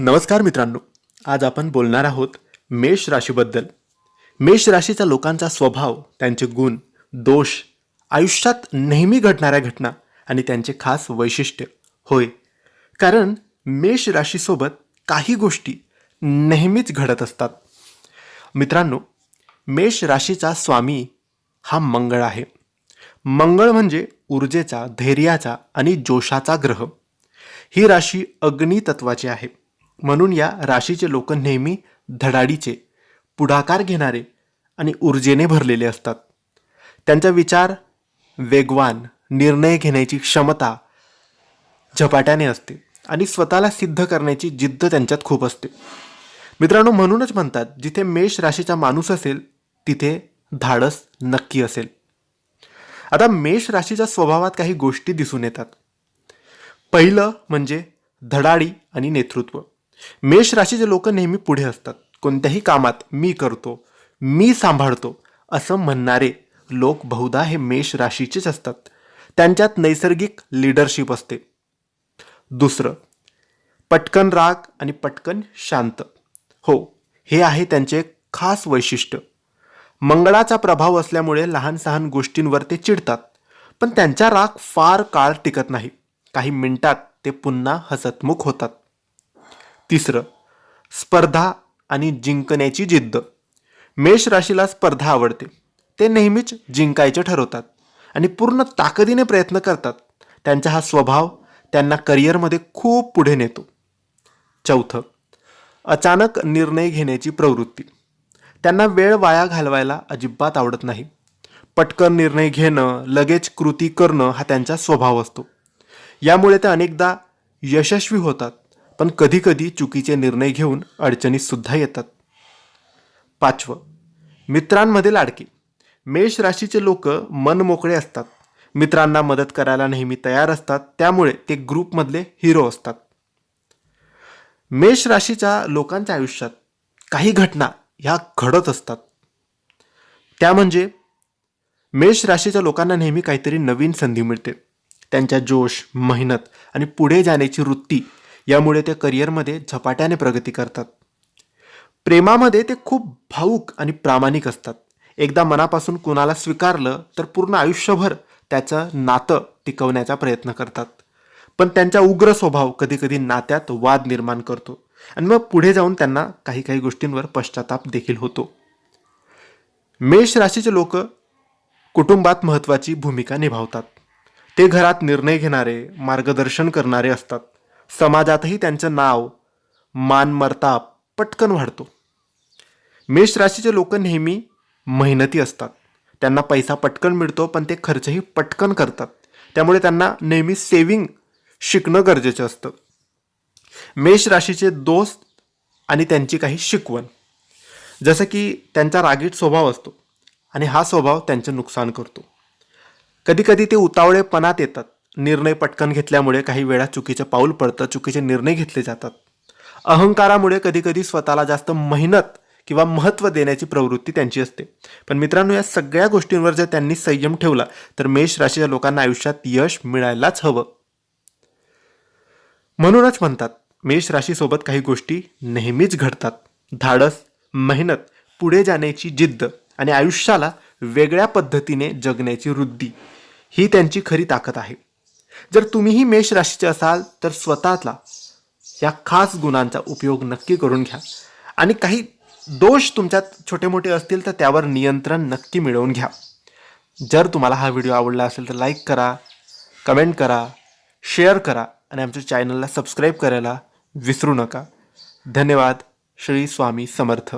नमस्कार मित्रांनो आज आपण बोलणार आहोत मेष राशीबद्दल. मेष राशीच्या लोकांचा स्वभाव त्यांचे गुण दोष आयुष्यात नेहमी घडणाऱ्या घटना आणि त्यांचे खास वैशिष्ट्य. होय कारण मेष राशीसोबत काही गोष्टी नेहमीच घडत असतात. मित्रांनो मेष राशीचा स्वामी हा मंगळ आहे. मंगळ म्हणजे ऊर्जेचा धैर्याचा आणि जोशाचा ग्रह. ही राशी अग्नितत्वाची आहे. म्हणून या राशीचे लोक नेहमी धडाडीचे पुढाकार घेणारे आणि ऊर्जेने भरलेले असतात. त्यांचा विचार वेगवान निर्णय घेण्याची क्षमता झपाट्याने असते आणि स्वतःला सिद्ध करण्याची जिद्द त्यांच्यात खूप असते. मित्रांनो म्हणूनच म्हणतात जिथे मेष राशीचा माणूस असेल तिथे धाडस नक्की असेल. आता मेष राशीच्या स्वभावात काही गोष्टी दिसून येतात. पहिलं म्हणजे धडाडी आणि नेतृत्व. मेष राशीचे लोक नेहमी पुढे असतात. कोणत्याही कामात मी करतो मी सांभाळतो असं म्हणणारे लोक बहुधा हे मेष राशीचेच असतात. त्यांच्यात नैसर्गिक लिडरशिप असते. दुसरं पटकन राग आणि पटकन शांत. हो हे आहे त्यांचे खास वैशिष्ट्य. मंगळाचा प्रभाव असल्यामुळे लहान सहान गोष्टींवर ते चिडतात पण त्यांचा राग फार काळ टिकत नाही. काही मिनिटात ते पुन्हा हसतमुख होतात. तिसरं स्पर्धा आणि जिंकण्याची जिद्द. मेष राशीला स्पर्धा आवडते. ते नेहमीच जिंकायचे ठरवतात आणि पूर्ण ताकदीने प्रयत्न करतात. त्यांचा हा स्वभाव त्यांना करिअरमध्ये खूप पुढे नेतो. चौथं अचानक निर्णय घेण्याची प्रवृत्ती. त्यांना वेळ वाया घालवायला अजिबात आवडत नाही. पटकन निर्णय घेणं लगेच कृती करणं हा त्यांचा स्वभाव असतो. यामुळे ते अनेकदा यशस्वी होतात. पण कधीकधी चुकीचे निर्णय घेऊन अडचणीत सुद्धा येतात. पाचवं मित्रांमध्ये लाडके. मेष राशीचे लोक मन मोकळे असतात. मित्रांना मदत करायला नेहमी तयार असतात. त्यामुळे ते ग्रुपमधले हिरो असतात. मेष राशीच्या लोकांच्या आयुष्यात काही घटना ह्या घडत असतात. त्या म्हणजे मेष राशीच्या लोकांना नेहमी काहीतरी नवीन संधी मिळते. त्यांच्या जोश मेहनत आणि पुढे जाण्याची वृत्ती यामुळे ते करिअरमध्ये झपाट्याने प्रगती करतात. प्रेमामध्ये ते खूप भाऊक आणि प्रामाणिक असतात. एकदा मनापासून कुणाला स्वीकारलं तर पूर्ण आयुष्यभर त्याचं नातं टिकवण्याचा प्रयत्न करतात. पण त्यांचा उग्र स्वभाव कधीकधी नात्यात वाद निर्माण करतो आणि मग पुढे जाऊन त्यांना काही काही गोष्टींवर पश्चाताप देखील होतो. मेष राशीचे लोक कुटुंबात महत्त्वाची भूमिका निभावतात. ते घरात निर्णय घेणारे मार्गदर्शन करणारे असतात. समाजातही त्यांचं नाव मानमर्ताप पटकन वाढतो. मेष राशीचे लोक नेहमी मेहनती असतात. त्यांना पैसा पटकन मिळतो पण ते खर्चही पटकन करतात. त्यामुळे त्यांना नेहमी सेविंग शिकणं गरजेचं असतं. मेष राशीचे दोस्त आणि त्यांची काही शिकवण. जसं की त्यांचा रागीट स्वभाव असतो आणि हा स्वभाव त्यांचं नुकसान करतो. कधीकधी ते उतावळेपणात येतात. निर्णय पटकन घेतल्यामुळे काही वेळा चुकीचं पाऊल पडतं चुकीचे निर्णय घेतले जातात. अहंकारामुळे कधीकधी स्वतःला जास्त मेहनत किंवा महत्त्व देण्याची प्रवृत्ती त्यांची असते. पण मित्रांनो या सगळ्या गोष्टींवर जर त्यांनी संयम ठेवला तर मेष राशीच्या लोकांना आयुष्यात यश मिळायलाच हवं. म्हणूनच म्हणतात मेष राशीसोबत काही गोष्टी नेहमीच घडतात. धाडस मेहनत पुढे जाण्याची जिद्द आणि आयुष्याला वेगळ्या पद्धतीने जगण्याची वृद्धी ही त्यांची खरी ताकद आहे. जर तुम्हीही मेष राशीचे असाल तर स्वतःला या खास गुणांचा उपयोग नक्की करून घ्या. आणि काही दोष तुमच्यात छोटे मोठे असतील तर त्यावर नियंत्रण नक्की मिळवून घ्या. जर तुम्हाला हा व्हिडिओ आवडला असेल तर लाईक करा कमेंट करा शेअर करा आणि आमच्या चॅनलला सबस्क्राईब करायला विसरू नका. धन्यवाद. श्री स्वामी समर्थ.